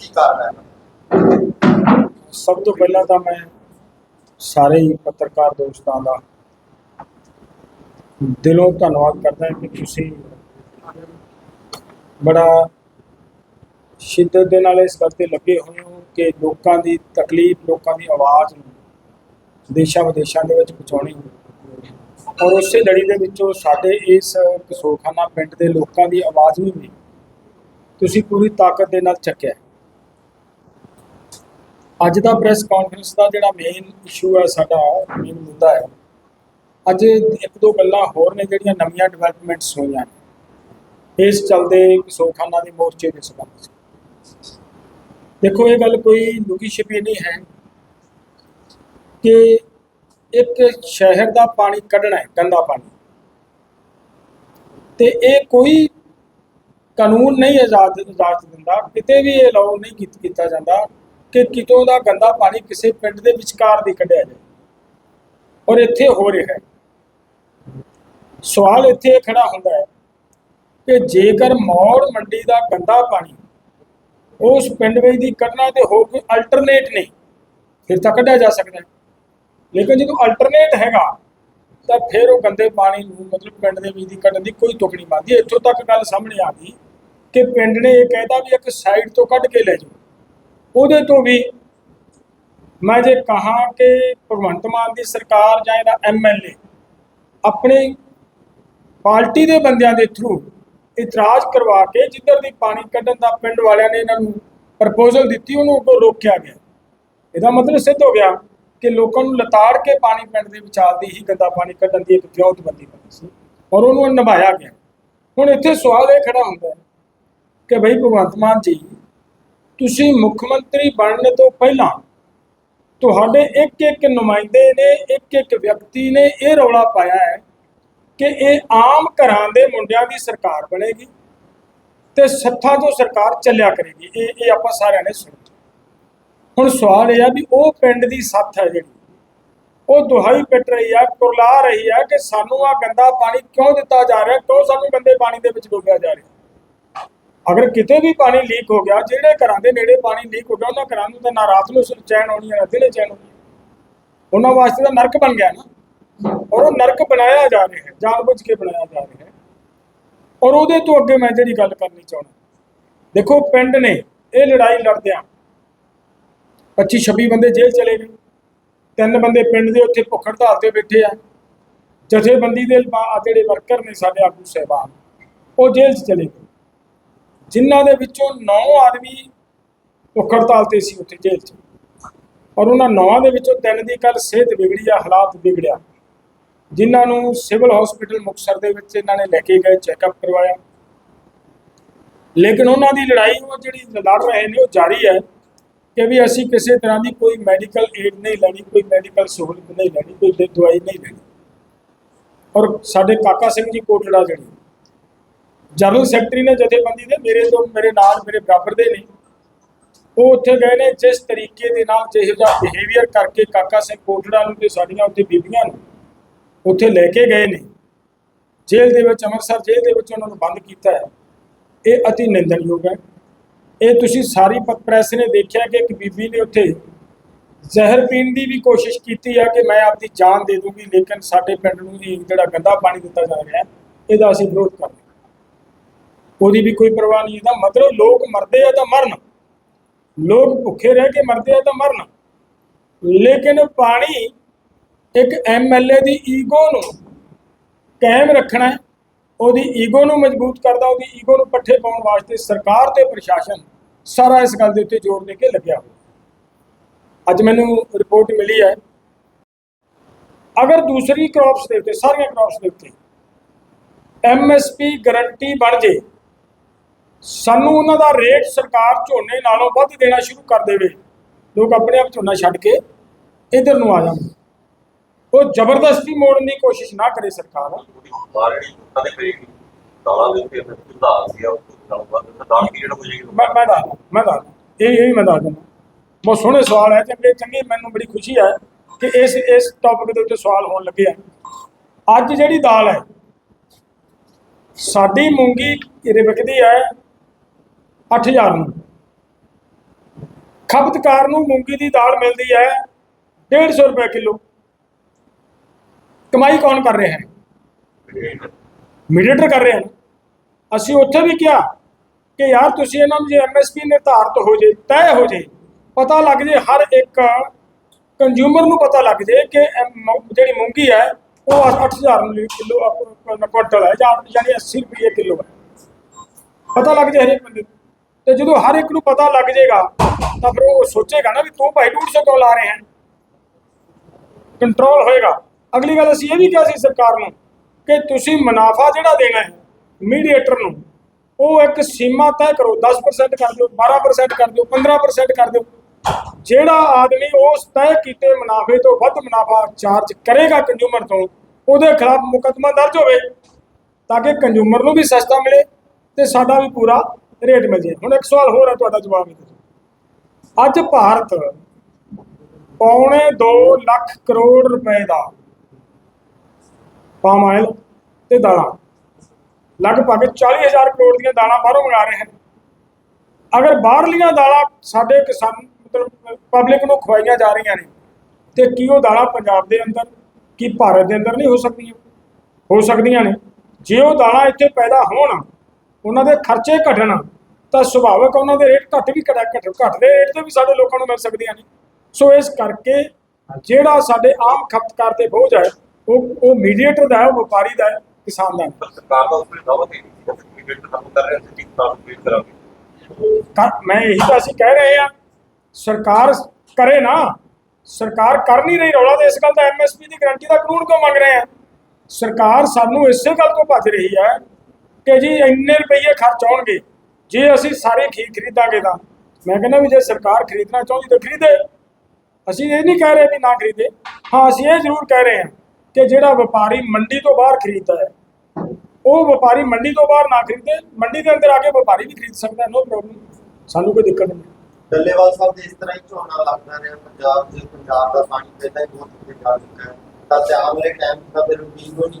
ਕੀ ਕਾਰਨ ਹੈ? ਸਭ ਤੋਂ ਪਹਿਲਾਂ ਤਾਂ ਮੈਂ ਸਾਰੇ ਹੀ ਪੱਤਰਕਾਰ ਦੋਸਤਾਂ ਦਾ ਦਿਲੋਂ ਧੰਨਵਾਦ ਕਰਦਾ ਕਿ ਤੁਸੀਂ ਬੜਾ ਸ਼ਿੱਦਤ ਦੇ ਨਾਲ ਇਸ ਗੱਲ ਤੇ ਲੱਗੇ ਹੋਏ ਹੋ ਕਿ ਲੋਕਾਂ ਦੀ ਤਕਲੀਫ, ਲੋਕਾਂ ਦੀ ਆਵਾਜ਼ ਨੂੰ ਦੇਸ਼ਾਂ ਵਿਦੇਸ਼ਾਂ ਦੇ ਵਿੱਚ ਪਹੁੰਚਾਉਣੀ ਔਰ ਉਸੇ ਲੜੀ ਦੇ ਵਿੱਚੋਂ ਸਾਡੇ ਇਸ ਕਸੋਖਾਨਾ ਪਿੰਡ ਦੇ ਲੋਕਾਂ ਦੀ ਆਵਾਜ਼ ਵੀ ਤੁਸੀਂ ਪੂਰੀ ਤਾਕਤ ਦੇ ਨਾਲ ਚੱਕਿਆ। ਅੱਜ ਦਾ ਪ੍ਰੈਸ ਕਾਨਫਰੰਸ ਦਾ ਜਿਹੜਾ ਮੇਨ ਇਸ਼ੂ ਹੈ ਸਾਡਾ ਮੇਨ ਮੁੱਦਾ ਹੈ। ਅੱਜ ਇੱਕ ਦੋ ਗੱਲਾਂ ਹੋਰ ਨੇ ਜਿਹੜੀਆਂ ਨਵੀਆਂ ਡਿਵੈਲਪਮੈਂਟਸ ਹੋਈਆਂ ਇਸ ਚਲਦੇ ਸੋਖਾਨਾ ਦੇ ਮੋਰਚੇ ਦੇ ਸੰਬੰਧ ਦੇਖੋ, ਇਹ ਗੱਲ ਕੋਈ ਲੁਕੀ ਛਿਪੀ ਨਹੀਂ ਹੈ ਕਿ ਇੱਕ ਸ਼ਹਿਰ ਦਾ ਪਾਣੀ ਕੱਢਣਾ ਹੈ, ਗੰਦਾ ਪਾਣੀ। ਤੇ ਇਹ ਕੋਈ ਕਾਨੂੰਨ ਨਹੀਂ ਆਜ਼ਾਦ ਇਜਾਜ਼ਤ ਦਿੰਦਾ, ਕਿਤੇ ਵੀ ਇਹ ਲਾਉ ਨਹੀਂ ਕੀਤਾ ਜਾਂਦਾ। ਕਿ ਕਿਤੋਂ ਦਾ ਗੰਦਾ ਪਾਣੀ ਕਿਸੇ ਪਿੰਡ ਦੇ ਵਿਚਕਾਰ ਦੀ ਕੱਢਿਆ ਜਾਏ। ਔਰ ਇੱਥੇ ਹੋ ਰਿਹਾ ਹੈ। ਸਵਾਲ ਇੱਥੇ ਇਹ ਖੜਾ ਹੁੰਦਾ ਹੈ ਕਿ ਜੇਕਰ ਮੌੜ ਮੰਡੀ ਦਾ ਗੰਦਾ ਪਾਣੀ ਉਸ ਪਿੰਡ ਵਿੱਚ ਦੀ ਕੱਢਣਾ ਤੇ ਹੋਰ ਕੋਈ ਅਲਟਰਨੇਟ ਨਹੀਂ, ਫਿਰ ਤਾਂ ਕੱਢਿਆ ਜਾ ਸਕਦਾ ਹੈ। ਲੇਕਿਨ ਜਦੋਂ ਅਲਟਰਨੇਟ ਹੈਗਾ, ਤਾਂ ਫਿਰ ਉਹ ਗੰਦੇ ਪਾਣੀ ਨੂੰ ਮਤਲਬ ਪਿੰਡ ਦੇ ਵਿੱਚ ਦੀ ਕੱਢਣ ਦੀ ਕੋਈ ਤੁਕ ਨਹੀਂ ਬਣਦੀ। ਇੱਥੋਂ ਤੱਕ ਗੱਲ ਸਾਹਮਣੇ ਆ ਗਈ ਕਿ ਪਿੰਡ ਨੇ ਇਹ ਕਹਿਤਾ ਵੀ ਇੱਕ ਸਾਈਡ ਤੋਂ ਕੱਢ ਕੇ ਲੈ ਜਾਓ। ਉਹਦੇ ਤੋਂ ਵੀ ਮੈਂ ਜੇ ਕਹਾਂ ਕਿ ਭਗਵੰਤ ਮਾਨ ਦੀ ਸਰਕਾਰ ਜਾਂ ਇਹਦਾ ਐਮਐਲਏ ਆਪਣੀ ਪਾਰਟੀ ਦੇ ਬੰਦਿਆਂ ਦੇ ਥਰੂ ਇਤਰਾਜ਼ ਕਰਵਾ ਕੇ ਜਿੱਧਰ ਦੀ ਪਾਣੀ ਕੱਢਣ ਦਾ ਪਿੰਡ ਵਾਲਿਆਂ ਨੇ ਇਹਨਾਂ ਨੂੰ ਪ੍ਰਪੋਜ਼ਲ ਦਿੱਤੀ, ਉਹਨੂੰ ਅੱਗੋਂ ਰੋਕਿਆ ਗਿਆ। ਇਹਦਾ ਮਤਲਬ ਸਿੱਧ ਹੋ ਗਿਆ ਕਿ ਲੋਕਾਂ ਨੂੰ ਲਤਾੜ ਕੇ ਪਾਣੀ ਪਿੰਡ ਦੇ ਵਿਚਾਲ ਦੀ ਹੀ ਗੰਦਾ ਪਾਣੀ ਕੱਢਣ ਦੀ ਇੱਕ ਵਿਉਂਤਬੰਦੀ ਬਣੀ ਸੀ ਔਰ ਉਹਨੂੰ ਨਿਭਾਇਆ ਗਿਆ। ਹੁਣ ਇੱਥੇ ਸਵਾਲ ਇਹ ਖੜਾ ਹੁੰਦਾ ਹੈ ਕਿ ਭਈ ਭਗਵੰਤ ਮਾਨ ਜੀ ਤੁਸੀਂ ਮੁੱਖ ਮੰਤਰੀ ਬਣਨ ਤੋਂ ਪਹਿਲਾਂ ਤੁਹਾਡੇ ਇੱਕ ਇੱਕ ਨੁਮਾਇੰਦੇ ਨੇ ਇੱਕ ਇੱਕ ਵਿਅਕਤੀ ਨੇ ਇਹ ਰੌਲਾ ਪਾਇਆ ਹੈ ਕਿ ਇਹ ਆਮ ਘਰਾਂ ਦੇ ਮੁੰਡਿਆਂ ਦੀ ਸਰਕਾਰ ਬਣੇਗੀ ਤੇ ਸੱਥਾਂ ਤੋਂ ਸਰਕਾਰ ਚੱਲਿਆ ਕਰੇਗੀ। ਇਹ ਇਹ ਆਪਾਂ ਸਾਰਿਆਂ ਨੇ ਸੁਣਿਆ। ਹੁਣ ਸਵਾਲ ਇਹ ਆ ਵੀ ਉਹ ਪਿੰਡ ਦੀ ਸੱਥ ਹੈ ਜਿਹੜੀ, ਉਹ ਦੁਹਾਈ ਪਿੱਟ ਰਹੀ ਆ, ਕੁਰਲਾ ਰਹੀ ਆ ਕਿ ਸਾਨੂੰ ਆ ਗੰਦਾ ਪਾਣੀ ਕਿਉਂ ਦਿੱਤਾ ਜਾ ਰਿਹਾ, ਕਿਉਂ ਸਾਨੂੰ ਗੰਦੇ ਪਾਣੀ ਦੇ ਵਿੱਚ ਡੋਬਿਆ ਜਾ ਰਿਹਾ? ਅਗਰ ਕਿਤੇ ਵੀ ਪਾਣੀ ਲੀਕ ਹੋ ਗਿਆ, ਜਿਹੜੇ ਘਰਾਂ ਦੇ ਨੇੜੇ ਪਾਣੀ ਲੀਕ ਹੋ ਗਿਆ, ਉਹਨਾਂ ਘਰਾਂ ਨੂੰ ਤਾਂ ਨਾ ਰਾਤ ਨੂੰ ਚੈਨ ਆਉਣੀ ਹੈ, ਨਾ ਦਿਨੇ ਚੈਨ ਆਉਣੀ ਹੈ। ਉਹਨਾਂ ਵਾਸਤੇ ਤਾਂ ਨਰਕ ਬਣ ਗਿਆ ਨਾ। ਔਰ ਉਹ ਨਰਕ ਬਣਾਇਆ ਜਾ ਰਿਹਾ ਹੈ, ਜਾਣਬੁੱਝ ਕੇ ਬਣਾਇਆ ਜਾ ਰਿਹਾ ਹੈ। ਔਰ ਉਹਦੇ ਤੋਂ ਅੱਗੇ ਮੈਂ ਜਿਹੜੀ ਗੱਲ ਕਰਨੀ ਚਾਹੁੰਦਾ, ਦੇਖੋ ਪਿੰਡ ਨੇ ਇਹ ਲੜਾਈ ਲੜਦਿਆਂ 25 26 ਬੰਦੇ ਜੇਲ੍ਹ ਚਲੇ ਗਏ। ਤਿੰਨ ਬੰਦੇ ਪਿੰਡ ਦੇ ਉੱਥੇ ਭੁੱਖ ਹੜਤਾਲ ਤੇ ਬੈਠੇ ਆ। ਜਥੇਬੰਦੀ ਦੇ ਜਿਹੜੇ ਵਰਕਰ ਨੇ ਸਾਡੇ ਆਗੂ ਸਹਿਬਾਨ, ਉਹ ਜੇਲ੍ਹ 'ਚ ਚਲੇ ਗਏ। ਜਿਨ੍ਹਾਂ ਦੇ ਵਿੱਚੋਂ 9 ਆਦਮੀ ਭੁੱਖ ਹੜਤਾਲ ਤੇ ਸੀ ਉੱਥੇ ਜੇਲ੍ਹ 'ਚ। ਔਰ ਉਹਨਾਂ ਨੌਵਾਂ ਦੇ ਵਿੱਚੋਂ ਤਿੰਨ ਦੀ ਕੱਲ ਸਿਹਤ ਵਿਗੜੀ ਆ, ਹਾਲਾਤ ਵਿਗੜਿਆ। ਜਿਨ੍ਹਾਂ ਨੂੰ ਸਿਵਲ ਹਸਪੀਟਲ ਮੁਕਤਸਰ ਦੇ ਵਿੱਚ ਇਹਨਾਂ ਨੇ ਲੈ ਕੇ ਗਏ, ਚੈੱਕਅਪ ਕਰਵਾਇਆ। ਲੇਕਿਨ ਉਹਨਾਂ ਦੀ ਲੜਾਈ ਉਹ ਜਿਹੜੀ ਲੜ ਰਹੇ ਨੇ, ਉਹ ਜਾਰੀ ਹੈ ਕਿ ਵੀ ਅਸੀਂ ਕਿਸੇ ਤਰ੍ਹਾਂ ਦੀ ਕੋਈ ਮੈਡੀਕਲ ਏਡ ਨਹੀਂ ਲੈਣੀ, ਕੋਈ ਮੈਡੀਕਲ ਸਹੂਲਤ ਨਹੀਂ ਲੈਣੀ, ਕੋਈ ਦਵਾਈ ਨਹੀਂ ਲੈਣੀ। ਔਰ ਸਾਡੇ ਕਾਕਾ ਸਿੰਘ ਜੀ ਕੋਟੜਾ ਜਿਹੜੇ ਜਨਰਲ ਸੈਕਟਰੀ ਨੇ ਜਥੇਬੰਦੀ ਦੇ ਮੇਰੇ ਤੋਂ ਮੇਰੇ ਨਾਲ ਮੇਰੇ ਬਰਾਬਰ ਦੇ ਨੇ। ਉਹ ਉੱਥੇ ਗਏ ਨੇ ਜਿਸ ਤਰੀਕੇ ਦੇ ਨਾਲ ਜਿਹੋ ਜਿਹਾ ਬਿਹੇਵੀਅਰ ਕਰਕੇ ਕਾਕਾ ਸਿੰਘ ਕੋਟੜਾ ਨੂੰ ਤੇ ਸਾਡੀਆਂ ਉੱਥੇ ਬੀਬੀਆਂ ਨੂੰ ਉੱਥੇ ਲੈ ਕੇ ਗਏ ਨੇ। ਜੇਲ੍ਹ ਦੇ ਵਿੱਚ, ਅੰਮ੍ਰਿਤਸਰ ਜੇਲ੍ਹ ਦੇ ਵਿੱਚ ਉਹਨਾਂ ਨੂੰ ਬੰਦ ਕੀਤਾ ਹੈ। ਇਹ ਅਤੀ ਨਿੰਦਣਯੋਗ ਹੈ। ਇਹ ਤੁਸੀਂ ਸਾਰੀ ਪ- ਪ੍ਰੈਸ ਨੇ ਦੇਖਿਆ ਕਿ ਇੱਕ ਬੀਬੀ ਨੇ ਉੱਥੇ ਜ਼ਹਿਰ ਪੀਣ ਦੀ ਵੀ ਕੋਸ਼ਿਸ਼ ਕੀਤੀ ਹੈ ਕਿ ਮੈਂ ਆਪਦੀ ਜਾਨ ਦੇ ਦੂੰਗੀ, ਲੇਕਿਨ ਸਾਡੇ ਪਿੰਡ ਨੂੰ ਇਹ ਜਿਹੜਾ ਗੰਦਾ ਪਾਣੀ ਦਿੱਤਾ ਜਾ ਰਿਹਾ ਹੈ, ਇਹਦਾ ਅਸੀਂ ਵਿਰੋਧ ਕਰਦੇ ਉਹਦੀ ਵੀ ਕੋਈ ਪਰਵਾਹ ਨਹੀਂ ਇਹਦਾ ਮਤਲਬ ਲੋਕ ਮਰਦੇ ਆ ਤਾਂ ਮਰਨ। ਲੋਕ ਭੁੱਖੇ ਰਹਿ ਕੇ ਮਰਦੇ ਆ ਤਾਂ ਮਰਨ। ਲੇਕਿਨ ਪਾਣੀ ਇੱਕ ਐਮਐਲਏ ਦੀ ਈਗੋ ਨੂੰ ਕਾਇਮ ਰੱਖਣਾ ਹੈ। ਉਹਦੀ ਈਗੋ ਨੂੰ ਮਜ਼ਬੂਤ ਕਰਦਾ, ਉਹਦੀ ਈਗੋ ਨੂੰ ਪੱਠੇ ਪਾਉਣ ਵਾਸਤੇ ਸਰਕਾਰ ਤੇ ਪ੍ਰਸ਼ਾਸਨ ਸਾਰਾ ਇਸ ਗੱਲ ਦੇ ਉੱਤੇ ਜ਼ੋਰ ਦੇ ਕੇ ਲੱਗਿਆ ਹੋਇਆ। ਅੱਜ ਮੈਨੂੰ ਰਿਪੋਰਟ ਮਿਲੀ ਹੈ। ਅਗਰ ਦੂਸਰੀ ਕ੍ਰੌਪਸ ਦੇ ਉੱਤੇ, ਸਾਰੀਆਂ ਕ੍ਰੌਪਸ ਦੇ ਉੱਤੇ ਐਮਐਸਪੀ ਗਾਰੰਟੀ ਬਣ ਜੇ ਸਾਨੂੰ ਉਹਨਾਂ ਦਾ ਰੇਟ ਸਰਕਾਰ ਝੋਨੇ ਨਾਲੋਂ ਵੱਧ ਦੇਣਾ ਸ਼ੁਰੂ ਕਰ ਦੇਵੇ। ਲੋਕ ਆਪਣੇ ਆਪ ਝੋਨਾ ਛੱਡ ਕੇ ਇਧਰ ਨੂੰ ਆ ਜਾਣ। ਉਹ ਜ਼ਬਰਦਸਤੀ ਮੋੜਨ ਦੀ ਕੋਸ਼ਿਸ਼ ਨਾ ਕਰੇ ਸਰਕਾਰ। ਦੇ ਦੇ ਮੈਂ ਮੈਂ ਦੱਸ ਮੈਂ ਇਹ ਇਹ ਬਹੁਤ ਸੋਹਣੇ ਸਵਾਲ ਹੈ ਚੰਗੇ ਚੰਗੀ ਮੈਨੂੰ ਬੜੀ ਖੁਸ਼ੀ ਹੈ ਕਿ ਇਸ ਇਸ ਟੌਪਿਕ ਦੇ ਉੱਤੇ ਸਵਾਲ ਹੋਣ ਲੱਗੇ ਆ। ਅੱਜ ਜਿਹੜੀ ਦਾਲ ਹੈ ਸਾਡੀ ਮੂੰਗੀ ਵਿਕਦੀ ਹੈ? 8000 ਨੂੰ। ਖਪਤਕਾਰ ਨੂੰ ਮੂੰਗੀ ਦੀ ਦਾਲ ਮਿਲਦੀ ਹੈ 150 ਰੁਪਏ ਕਿਲੋ। ਕਮਾਈ ਕੌਣ ਕਰ ਰਿਹਾ ਹੈ? ਮੀਡੀਏਟਰ ਕਰ ਰਹੇ ਹਨ। ਅਸੀਂ ਉੱਥੇ ਵੀ ਕਿਹਾ ਕਿ ਯਾਰ ਤੁਸੀਂ ਇਹਨਾਂ ਨੂੰ ਜੇ ਐਮਐਸਪੀ ਨਿਰਧਾਰਤ ਹੋ ਜੇ, ਤੈਅ ਹੋ ਜੇ, ਪਤਾ ਲੱਗ ਜੇ, ਹਰ ਇੱਕ ਕੰਜ਼ਿਊਮਰ ਨੂੰ ਪਤਾ ਲੱਗ ਜੇ ਕਿ ਜਿਹੜੀ ਮੂੰਗੀ ਹੈ, ਉਹ 8000 ਨੂੰ ਕਿਲੋ ਕੁਇੰਟਲ ਹੈ ਜਾਂ, ਯਾਨੀ 80 ਰੁਪਏ ਕਿਲੋ ਹੈ। ਪਤਾ ਲੱਗ ਜੇ ਹਰੇਕ ਬੰਦੇ ਤੇ ਜਦੋਂ ਹਰ ਇੱਕ ਨੂੰ ਪਤਾ ਲੱਗ ਜਾਏਗਾ, ਤਾਂ ਫਿਰ ਉਹ ਸੋਚੇਗਾ ਨਾ ਵੀ ਤੂੰ ਭਾਈ 150 ਕਿਉਂ ਲਾ ਰਹੇ ਹੈ? ਕੰਟਰੋਲ ਹੋਏਗਾ। ਅਗਲੀ ਗੱਲ ਅਸੀਂ ਇਹ ਵੀ ਕਿਹਾ ਸੀ ਸਰਕਾਰ ਨੂੰ ਕਿ ਤੁਸੀਂ ਮੁਨਾਫਾ ਜਿਹੜਾ ਦੇਣਾ ਹੈ ਮੀਡੀਏਟਰ ਨੂੰ, ਉਹ ਇੱਕ ਸੀਮਾ ਤੈਅ ਕਰੋ। 10% ਕਰ ਦਿਓ 12% ਕਰ ਦਿਓ 15% ਕਰ ਦਿਓ। ਜਿਹੜਾ ਆਦਮੀ ਉਸ ਤੈਅ ਕੀਤੇ ਮੁਨਾਫੇ ਤੋਂ ਵੱਧ ਮੁਨਾਫਾ ਚਾਰਜ ਕਰੇਗਾ ਕੰਜ਼ੂਮਰ ਤੋਂ, ਉਹਦੇ ਖਿਲਾਫ ਮੁਕੱਦਮਾ ਦਰਜ ਹੋਵੇ, ਤਾਂ ਕਿ ਕੰਜ਼ੂਮਰ ਨੂੰ ਵੀ ਸਸਤਾ ਮਿਲੇ ਤੇ ਸਾਡਾ ਵੀ ਪੂਰਾ ਰੇਟ ਮਿਲ ਜਾਏ ਹੁਣ ਇੱਕ ਸਵਾਲ ਹੋਰ ਹੈ ਤੁਹਾਡਾ ਜਵਾਬ ਇਹ ਅੱਜ ਭਾਰਤ ਪੌਣੇ 2 ਲੱਖ ਕਰੋੜ ਰੁਪਏ ਦਾ ਪਾਮ ਆਇਲ ਤੇ ਦਾਲਾਂ। ਲਗਭਗ 40000 ਕਰੋੜ ਦੀਆਂ ਦਾਲਾਂ ਬਾਹਰੋਂ ਮੰਗਾ ਰਹੇ ਹਨ। ਅਗਰ ਬਾਹਰਲੀਆਂ ਦਾਲਾਂ ਸਾਡੇ ਕਿਸਾਨ, ਮਤਲਬ ਪਬਲਿਕ ਨੂੰ ਖਵਾਈਆਂ ਜਾ ਰਹੀਆਂ ਨੇ, ਤੇ ਕੀ ਉਹ ਦਾਲਾਂ ਪੰਜਾਬ ਦੇ ਅੰਦਰ, ਕੀ ਭਾਰਤ ਦੇ ਅੰਦਰ ਨਹੀਂ ਹੋ ਸਕਦੀਆਂ? ਹੋ ਸਕਦੀਆਂ ਨੇ। ਜੇ ਉਹ ਦਾਲਾਂ ਇੱਥੇ ਪੈਦਾ ਹੋਣ ਉਹਨਾਂ ਦੇ ਖਰਚੇ ਘਟਣ ਤਾਂ ਸੁਭਾਵਕ ਉਹਨਾਂ ਦੇ ਰੇਟ ਘੱਟ ਵੀ ਘਟਾ ਘੱਟ ਘੱਟਦੇ ਰੇਟ ਤੇ ਵੀ ਸਾਡੇ ਲੋਕਾਂ ਨੂੰ ਮਿਲ ਸਕਦੀਆਂ ਨੇ। ਸੋ ਇਸ ਕਰਕੇ ਜਿਹੜਾ ਸਾਡੇ ਆਮ ਖਪਤਕਾਰ ਤੇ ਬੋਝ ਹੈ ਉਹ ਉਹ ਮੀਡੀਏਟਰ ਦਾ ਹੈ ਉਹ ਵਪਾਰੀ ਦਾ ਹੈ ਕਿਸਾਨ ਦਾ ਸਰਕਾਰ ਉਸ ਦਾਅਵਾ ਮੀਡੀਏਟਰ ਕਰਾਂਗੇ। ਮੈਂ ਇਹੀ ਤਾਂ ਅਸੀਂ ਕਹਿ ਰਹੇ ਹਾਂ ਸਰਕਾਰ ਕਰੇ ਨਾ ਸਰਕਾਰ ਕਰ ਨਹੀਂ ਰਹੀ ਰੌਲਾ ਤੇ ਇਸ ਗੱਲ ਦਾ ਐਮਐਸਪੀ ਦੀ ਗਾਰੰਟੀ ਦਾ ਕਾਨੂੰਨ ਕਿਉਂ ਮੰਗ ਰਹੇ ਆ? ਸਰਕਾਰ ਸਾਨੂੰ ਇਸੇ ਗੱਲ ਤੋਂ ਭੱਜ ਰਹੀ ਹੈ ਕਿ ਜੀ ਇੰਨੇ ਰੁਪਏ ਖਰਚ ਆਉਣਗੇ, ਜੇ ਅਸੀਂ ਸਾਰੇ ਖੀ ਖਰੀਦਾਂਗੇ ਤਾਂ। ਮੈਂ ਕਹਿੰਦਾ ਵੀ ਜੇ ਸਰਕਾਰ ਖਰੀਦਣਾ ਚਾਹੁੰਦੀ ਤਾਂ ਖਰੀਦੇ। ਅਸੀਂ ਇਹ ਨਹੀਂ ਕਹਿ ਰਹੇ ਵੀ ਨਾ ਖਰੀਦੇ। ਹਾਂ, ਅਸੀਂ ਇਹ ਜ਼ਰੂਰ ਕਹਿ ਰਹੇ ਹਾਂ ਕਿ ਜਿਹੜਾ ਵਪਾਰੀ ਮੰਡੀ ਤੋਂ ਬਾਹਰ ਖਰੀਦਦਾ ਹੈ, ਉਹ ਵਪਾਰੀ ਮੰਡੀ ਤੋਂ ਬਾਹਰ ਨਾ ਖਰੀਦੇ। ਮੰਡੀ ਦੇ ਅੰਦਰ ਆ ਕੇ ਵਪਾਰੀ ਵੀ ਖਰੀਦ ਸਕਦਾ ਨੋ ਪ੍ਰੋਬਲਮ ਸਾਨੂੰ ਕੋਈ ਦਿੱਕਤ ਨਹੀਂ। ਡੱਲੇਵਾਲ ਸਾਹਿਬ ਦੇ ਇਸ ਤਰ੍ਹਾਂ ਹੀ ਝੋਨਾ ਲੱਗਦਾ ਰਿਹਾ। ਪੰਜਾਬ 'ਚ ਪੰਜਾਬ ਦਾ ਪਾਣੀ ਪਹਿਲਾਂ ਹੀ ਬਹੁਤ ਉੱਤੇ ਜਾ ਚੁੱਕਾ ਹੈ। ਤਾਂ ਆਉਣ ਵਾਲੇ ਟਾਈਮ ਦਾ ਫਿਰ ਉਮੀਦ ਹੋ ਨਹੀਂ